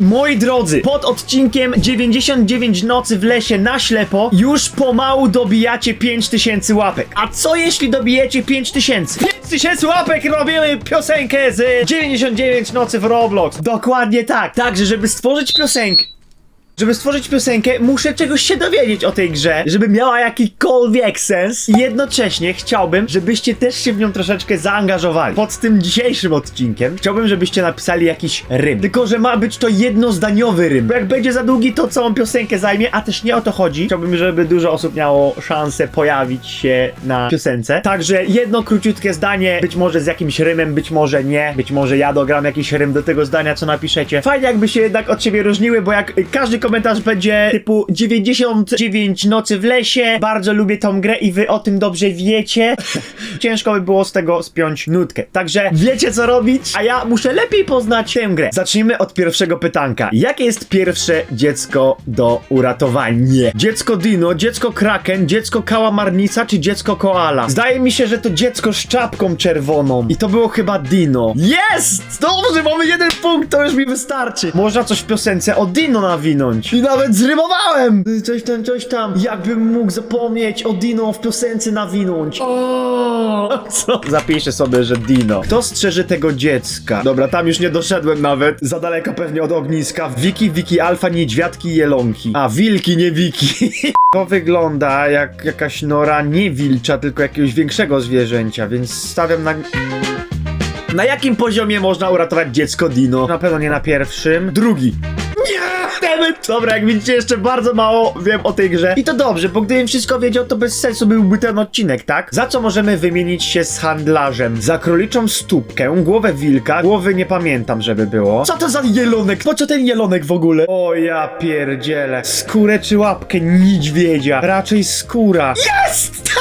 Moi drodzy, pod odcinkiem 99 nocy w lesie na ślepo już pomału dobijacie 5000 łapek. A co jeśli dobijecie 5000? 5000 łapek robimy piosenkę z 99 nocy w Roblox. Dokładnie tak. Także, żeby stworzyć piosenkę, żeby stworzyć piosenkę, muszę czegoś się dowiedzieć o tej grze, żeby miała jakikolwiek sens. I jednocześnie chciałbym, żebyście też się w nią troszeczkę zaangażowali. Pod tym dzisiejszym odcinkiem chciałbym, żebyście napisali jakiś rym. Tylko, że ma być to jednozdaniowy rym. Bo jak będzie za długi, to całą piosenkę zajmie, a też nie o to chodzi. Chciałbym, żeby dużo osób miało szansę pojawić się na piosence. Także jedno króciutkie zdanie, być może z jakimś rymem, być może nie. Być może ja dogram jakiś rym do tego zdania, co napiszecie. Fajnie jakby się jednak od siebie różniły, bo jak każdy komentarz będzie typu 99 nocy w lesie, bardzo lubię tą grę i wy o tym dobrze wiecie, ciężko by było z tego spiąć nutkę. Także wiecie co robić, a ja muszę lepiej poznać tę grę. Zacznijmy od pierwszego pytanka. Jakie jest pierwsze dziecko do uratowania? Dziecko Dino, dziecko Kraken, dziecko Kałamarnica czy dziecko Koala? Zdaje mi się, że to dziecko z czapką czerwoną i to było chyba Dino. Jest! Dobrze, mamy jeden punkt, to już mi wystarczy. Można coś w piosence o Dino nawinąć. I nawet zrymowałem! Coś tam, coś tam. Jakbym mógł zapomnieć o Dino w piosence nawinąć. O! Co? Zapiszę sobie, że Dino. Kto strzeże tego dziecka? Dobra, tam już nie doszedłem nawet. Za daleko pewnie od ogniska. Wiki, wiki, alfa, niedźwiadki, jelonki. A, wilki, nie wiki. To wygląda jak jakaś nora nie wilcza, tylko jakiegoś większego zwierzęcia, więc stawiam na... Na jakim poziomie można uratować dziecko Dino? Na pewno nie na pierwszym. Drugi. Nie! Dobra, jak widzicie, jeszcze bardzo mało wiem o tej grze. I to dobrze, bo gdybym wszystko wiedział, to bez sensu byłby ten odcinek, tak? Za co możemy wymienić się z handlarzem? Za króliczą stópkę, głowę wilka, głowy nie pamiętam, żeby było. Co to za jelonek? Po co ten jelonek w ogóle? O ja pierdzielę. Skórę czy łapkę niedźwiedzia? Raczej skóra. Jest!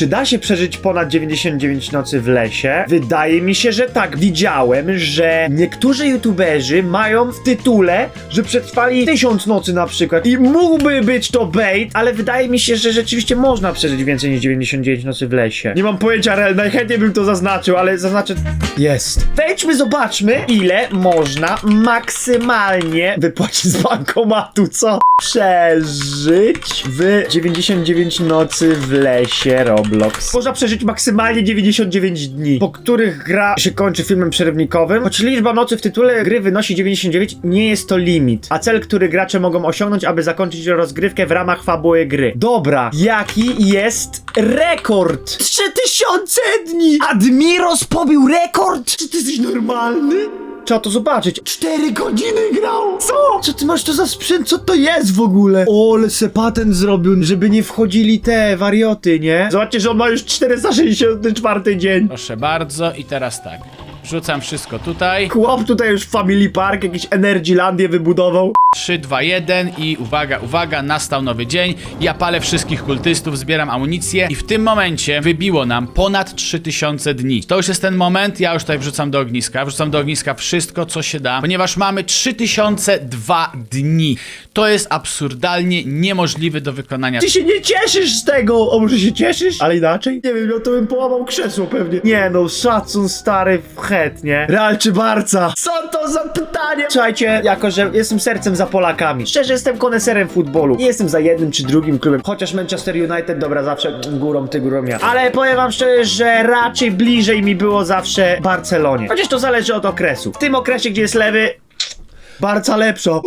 Czy da się przeżyć ponad 99 nocy w lesie? Wydaje mi się, że tak. Widziałem, że niektórzy youtuberzy mają w tytule, że przetrwali 1000 nocy na przykład. I mógłby być to bait, ale wydaje mi się, że rzeczywiście można przeżyć więcej niż 99 nocy w lesie. Nie mam pojęcia, ale najchętniej bym to zaznaczył, ale zaznaczę... Jest. Wejdźmy, zobaczmy, ile można maksymalnie wypłacić z bankomatu, co? Przeżyć w 99 nocy w lesie Roblox. Można przeżyć maksymalnie 99 dni, po których gra się kończy filmem przerywnikowym. Choć liczba nocy w tytule gry wynosi 99, nie jest to limit, a cel, który gracze mogą osiągnąć, aby zakończyć rozgrywkę w ramach fabuły gry. Dobra, jaki jest rekord? 3000 dni! Admiros pobił rekord? Czy ty jesteś normalny? Trzeba to zobaczyć. 4 godziny grał! Co? Co ty masz to za sprzęt? Co to jest w ogóle? O, ale se patent zrobił, żeby nie wchodzili te warioty, nie? Zobaczcie, że on ma już 464 dzień. Proszę bardzo i teraz tak. Wrzucam wszystko tutaj. Chłop tutaj już Family Park, jakiś Energylandię wybudował. 3, 2, 1 i uwaga, uwaga, nastał nowy dzień. Ja palę wszystkich kultystów, zbieram amunicję i w tym momencie wybiło nam ponad 3000 dni. To już jest ten moment, ja już tutaj wrzucam do ogniska. Wrzucam do ogniska wszystko, co się da, ponieważ mamy 3002 dni. To jest absurdalnie niemożliwy do wykonania. Ty się nie cieszysz z tego! O, może się cieszysz? Ale inaczej? Nie wiem, no to bym połamał krzesło pewnie. Nie no, szacun stary w het, nie? Real czy Barca? Co to za pytanie? Słuchajcie, jako że jestem sercem za Polakami. Szczerze jestem koneserem futbolu. Nie jestem za jednym czy drugim klubem. Chociaż Manchester United, dobra, zawsze górą ty, górą ja. Ale powiem wam szczerze, że raczej bliżej mi było zawsze Barcelonie. Chociaż to zależy od okresu. W tym okresie, gdzie jest lewy, Barca lepsza.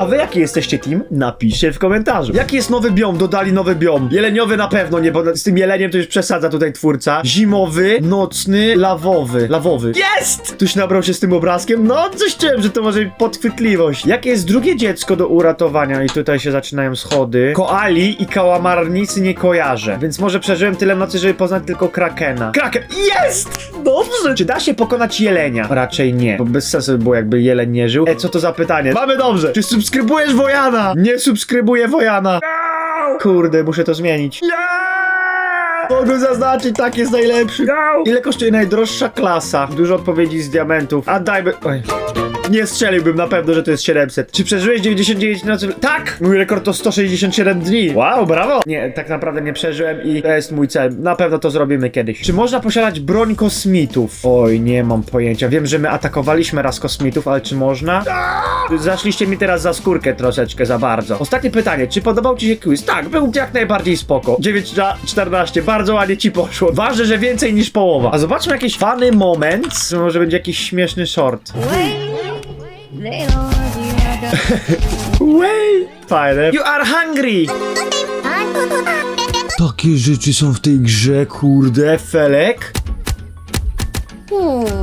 A wy jaki jesteście team? Napiszcie w komentarzu. Jaki jest nowy biom? Dodali nowy biom. Jeleniowy na pewno nie, bo z tym jeleniem to już przesadza tutaj twórca. Zimowy, nocny, lawowy. Lawowy. Jest! Ktoś nabrał się z tym obrazkiem? No, coś czułem, że to może być podchwytliwość. Jakie jest drugie dziecko do uratowania? I tutaj się zaczynają schody. Koali i kałamarnicy nie kojarzę. Więc może przeżyłem tyle nocy, żeby poznać tylko Krakena. Kraken! Jest! Dobrze! Czy da się pokonać jelenia? Raczej nie, bo bez sensu by było jakby jeleń nie żył. E, co to za pytanie? Mamy dobrze! Czy subskrybujesz Wojana? Nie subskrybuję Wojana. Kurde, muszę to zmienić. Mogę zaznaczyć, tak jest najlepszy. Ile kosztuje najdroższa klasa? Dużo odpowiedzi z diamentów. A dajmy... Oj. Nie strzeliłbym na pewno, że to jest 700. Czy przeżyłeś 99 nocy? Tak! Mój rekord to 167 dni. Wow, brawo! Nie, tak naprawdę nie przeżyłem i to jest mój cel. Na pewno to zrobimy kiedyś. Czy można posiadać broń kosmitów? Oj, nie mam pojęcia. Wiem, że my atakowaliśmy raz kosmitów, ale czy można? Zaszliście mi teraz za skórkę troszeczkę za bardzo. Ostatnie pytanie, czy podobał ci się quiz? Tak, był jak najbardziej spoko. 9 na 14, bardzo ładnie ci poszło. Ważne, że więcej niż połowa. A zobaczmy jakiś funny moment. Może będzie jakiś śmieszny short. Wait! Fajne. You are hungry! Takie rzeczy są w tej grze, kurde, Felek.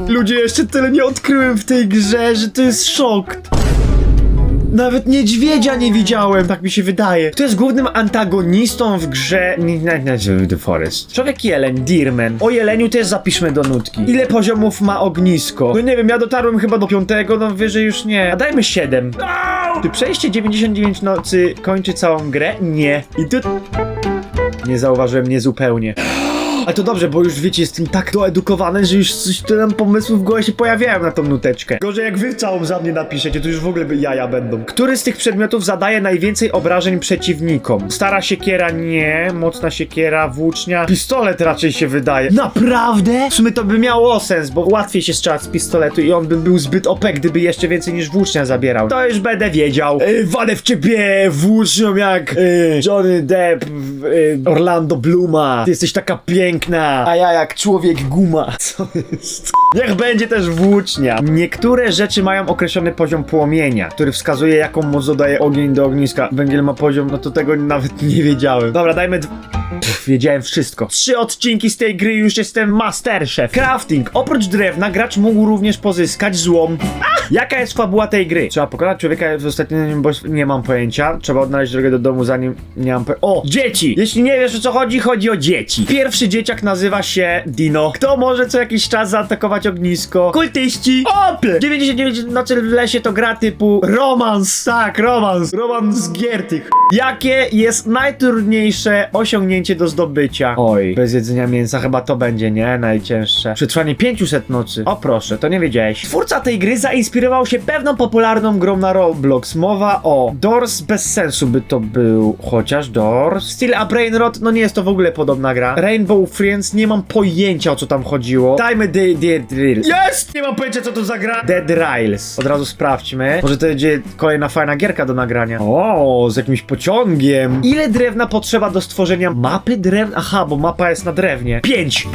Ludzie, jeszcze tyle nie odkryłem w tej grze, że to jest szok. Nawet niedźwiedzia nie widziałem, tak mi się wydaje. Kto jest głównym antagonistą w grze The Forest? Człowiek jeleń, Deerman. O jeleniu też zapiszmy do nutki. Ile poziomów ma ognisko? No nie wiem, ja dotarłem chyba do piątego, no wyżej już nie. A dajmy 7. Czy przejście 99 nocy kończy całą grę? Nie. I tu... Nie zauważyłem nie zupełnie. Ale to dobrze, bo już wiecie, jestem tak doedukowany, że już coś tyle pomysłów w głowie się pojawiają na tą nuteczkę. Gorzej jak wy całą za mnie napiszecie, to już w ogóle jaja będą. Który z tych przedmiotów zadaje najwięcej obrażeń przeciwnikom? Stara siekiera nie, mocna siekiera, włócznia, pistolet raczej się wydaje. Naprawdę? W sumie to by miało sens, bo łatwiej się strzelać z pistoletu i on by był zbyt OP, gdyby jeszcze więcej niż włócznia zabierał. To już będę wiedział. Yy, walę w ciebie włócznią jak yy, Johnny Depp, yy, Orlando Bluma. Ty jesteś taka piękna, a ja jak człowiek guma. Co jest? Niech będzie też włócznia. Niektóre rzeczy mają określony poziom płomienia, który wskazuje jaką moc dodaje ogień do ogniska. Węgiel ma poziom, no to tego nawet nie wiedziałem. Dobra, dajmy Pff, wiedziałem wszystko. Trzy odcinki z tej gry już jestem masterchef. Crafting. Oprócz drewna gracz mógł również pozyskać złom. Jaka jest fabuła tej gry? Trzeba pokonać człowieka w ostatnim boss... Nie mam pojęcia. Trzeba odnaleźć drogę do domu zanim... Nie mam pojęcia. O! Dzieci! Jeśli nie wiesz o co chodzi, chodzi o dzieci. Pierwszy dzieciak nazywa się Dino. Kto może co jakiś czas zaatakować ognisko? Kultyści! Opie! 99 nocy w lesie to gra typu romans. Tak, romans. Romans gier tych. Jakie jest najtrudniejsze osiągnięcie do zdobycia? Oj, bez jedzenia mięsa chyba to będzie, nie? Najcięższe. Przetrwanie 500 nocy. O proszę, to nie wiedziałeś. Twórca tej gry zainspirował się pewną popularną grą na Roblox. Mowa o Doors bez sensu by to był. Chociaż Doors. Still a Brainrot, no nie jest to w ogóle podobna gra. Rainbow Friends, nie mam pojęcia o co tam chodziło. Dajmy Dead Rails. Jest! Nie mam pojęcia co to za gra. Dead Rails. Od razu sprawdźmy. Może to będzie kolejna fajna gierka do nagrania. O, z jakimś pociągiem. Ile drewna potrzeba do stworzenia mapy drewna? Aha, bo mapa jest na drewnie. Pięć.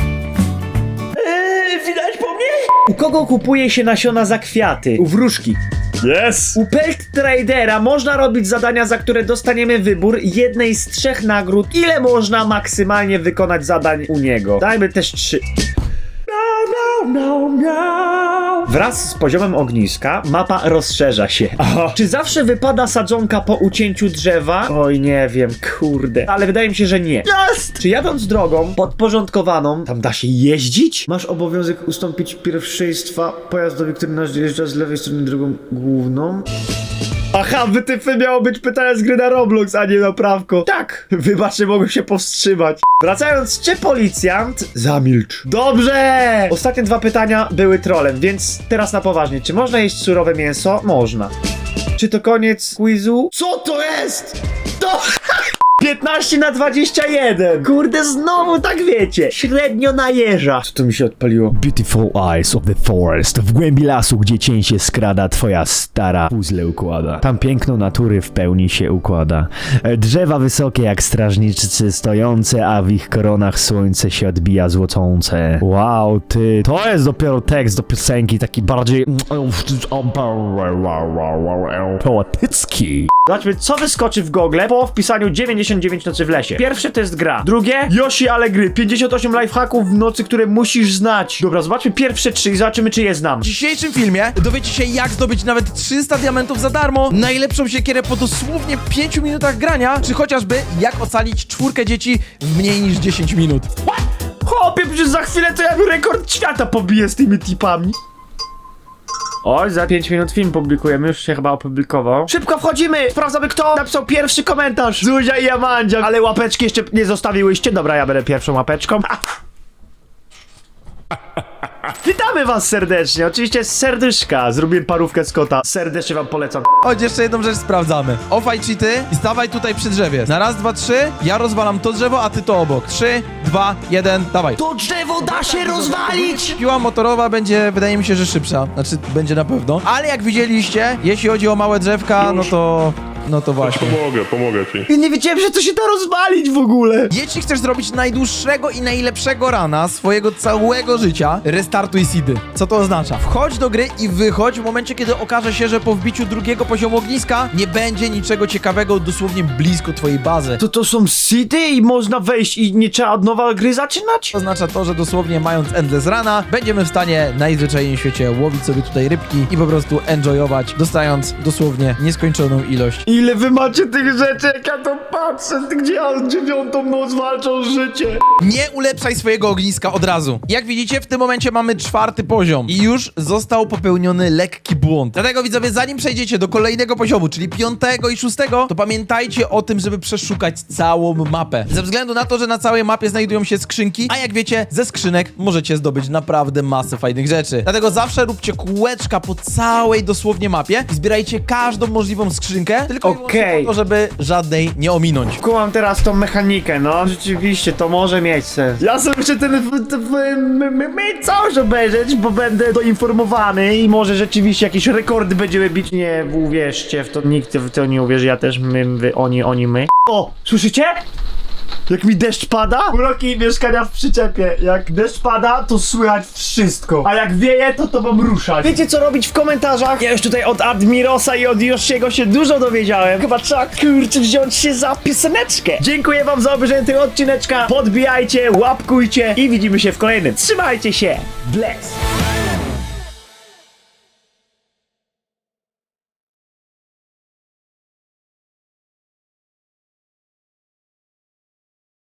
U kogo kupuje się nasiona za kwiaty? U wróżki. Yes! U Pelt Tradera można robić zadania, za które dostaniemy wybór jednej z trzech nagród. Ile można maksymalnie wykonać zadań u niego? Dajmy też trzy. No, no, no. Wraz z poziomem ogniska mapa rozszerza się. Czy zawsze wypada sadzonka po ucięciu drzewa? Oj, nie wiem, kurde. Ale wydaje mi się, że nie. Jest! Czy jadąc drogą podporządkowaną, tam da się jeździć? Masz obowiązek ustąpić pierwszeństwa pojazdowi, który najeżdża z lewej strony drogą główną? Aha, wytypy miało być pytanie z gry na Roblox, a nie na prawko. Tak, wybaczcie, mogę się powstrzymać. Wracając, czy policjant... Zamilcz. Dobrze! Ostatnie dwa pytania były trolem, więc teraz na poważnie. Czy można jeść surowe mięso? Można. Czy to koniec quizu? Co to jest? To... 15 na 21! Kurde, znowu tak wiecie! Średnio na jeża. Co to mi się odpaliło? Beautiful eyes of the forest. W głębi lasu, gdzie cień się skrada, twoja stara puzzle układa. Tam piękno natury w pełni się układa. E, Drzewa wysokie jak strażniczcy stojące, a w ich koronach słońce się odbija złocące. Wow, ty, to jest dopiero tekst do piosenki, taki bardziej... Poetycki. Zobaczmy, co wyskoczy w Google po wpisaniu 99 nocy w lesie. Pierwsze to jest gra. Drugie, Yoshi ale gry. 58 lifehacków w nocy, które musisz znać. Dobra, zobaczmy pierwsze trzy i zobaczymy, czy je znam. W dzisiejszym filmie dowiecie się jak zdobyć nawet 300 diamentów za darmo, najlepszą siekierę po dosłownie 5 minutach grania, czy chociażby jak ocalić czwórkę dzieci w mniej niż 10 minut. Chłopie, przecież za chwilę to ja rekord świata pobiję z tymi tipami. Oj, za 5 minut film publikujemy, już się chyba opublikował. Szybko wchodzimy! Sprawdzamy, kto napisał pierwszy komentarz. Zuzia i Amandzia. Ale łapeczki jeszcze nie zostawiłyście. Dobra, ja będę pierwszą łapeczką. Witamy was serdecznie, oczywiście z serdyszka. Zrobiłem parówkę z kota. Serdecznie wam polecam. Chodź, jeszcze jedną rzecz sprawdzamy. Ofaj cheaty i stawaj tutaj przy drzewie. Na raz, dwa, trzy, ja rozwalam to drzewo, a ty to obok. Trzy, dwa, jeden, dawaj. To drzewo da się rozwalić! Piła motorowa będzie, wydaje mi się, że szybsza. Znaczy, będzie na pewno. Ale jak widzieliście, jeśli chodzi o małe drzewka, no to... No to właśnie. Pomogę, pomogę ci. Ja nie wiedziałem, że to się da rozwalić w ogóle. Jeśli chcesz zrobić najdłuższego i najlepszego rana swojego całego życia, restartuj seedy. Co to oznacza? Wchodź do gry i wychodź w momencie, kiedy okaże się, że po wbiciu drugiego poziomu ogniska nie będzie niczego ciekawego dosłownie blisko twojej bazy. To to są city i można wejść i nie trzeba od nowa gry zaczynać? To oznacza to, że dosłownie mając Endless Rana, będziemy w stanie najzwyczajniej w świecie łowić sobie tutaj rybki i po prostu enjoyować, dostając dosłownie nieskończoną ilość Ile wy macie tych rzeczy, jak ja to patrzę, gdzie ja dziewiątą noc walczę o życie. Nie ulepszaj swojego ogniska od razu. Jak widzicie, w tym momencie mamy czwarty poziom i już został popełniony lekki błąd. Dlatego widzowie, zanim przejdziecie do kolejnego poziomu, czyli piątego i szóstego, to pamiętajcie o tym, żeby przeszukać całą mapę. Ze względu na to, że na całej mapie znajdują się skrzynki, a jak wiecie, ze skrzynek możecie zdobyć naprawdę masę fajnych rzeczy. Dlatego zawsze róbcie kółeczka po całej dosłownie mapie i zbierajcie każdą możliwą skrzynkę, tylko Okej. po to, żeby żadnej nie ominąć. Kumam teraz tą mechanikę, no rzeczywiście, to może mieć sens. Ja sobie muszę ten w- w- w- m- m- m- całość obejrzeć, bo będę doinformowany i może rzeczywiście jakieś rekordy będziemy bić. Nie uwierzcie w to, nikt w to nie uwierzy, ja też my, wy, oni, oni, my. O, słyszycie? Jak mi deszcz pada? Uroki mieszkania w przyczepie. Jak deszcz pada, to słychać wszystko. A jak wieje, to to mam ruszać. Wiecie co robić w komentarzach? Ja już tutaj od Admirosa i od Yoshiego się dużo dowiedziałem. Chyba trzeba kurczę wziąć się za pioseneczkę. Dziękuję wam za obejrzenie tego odcineczka. Podbijajcie, łapkujcie i widzimy się w kolejnym. Trzymajcie się. Bless.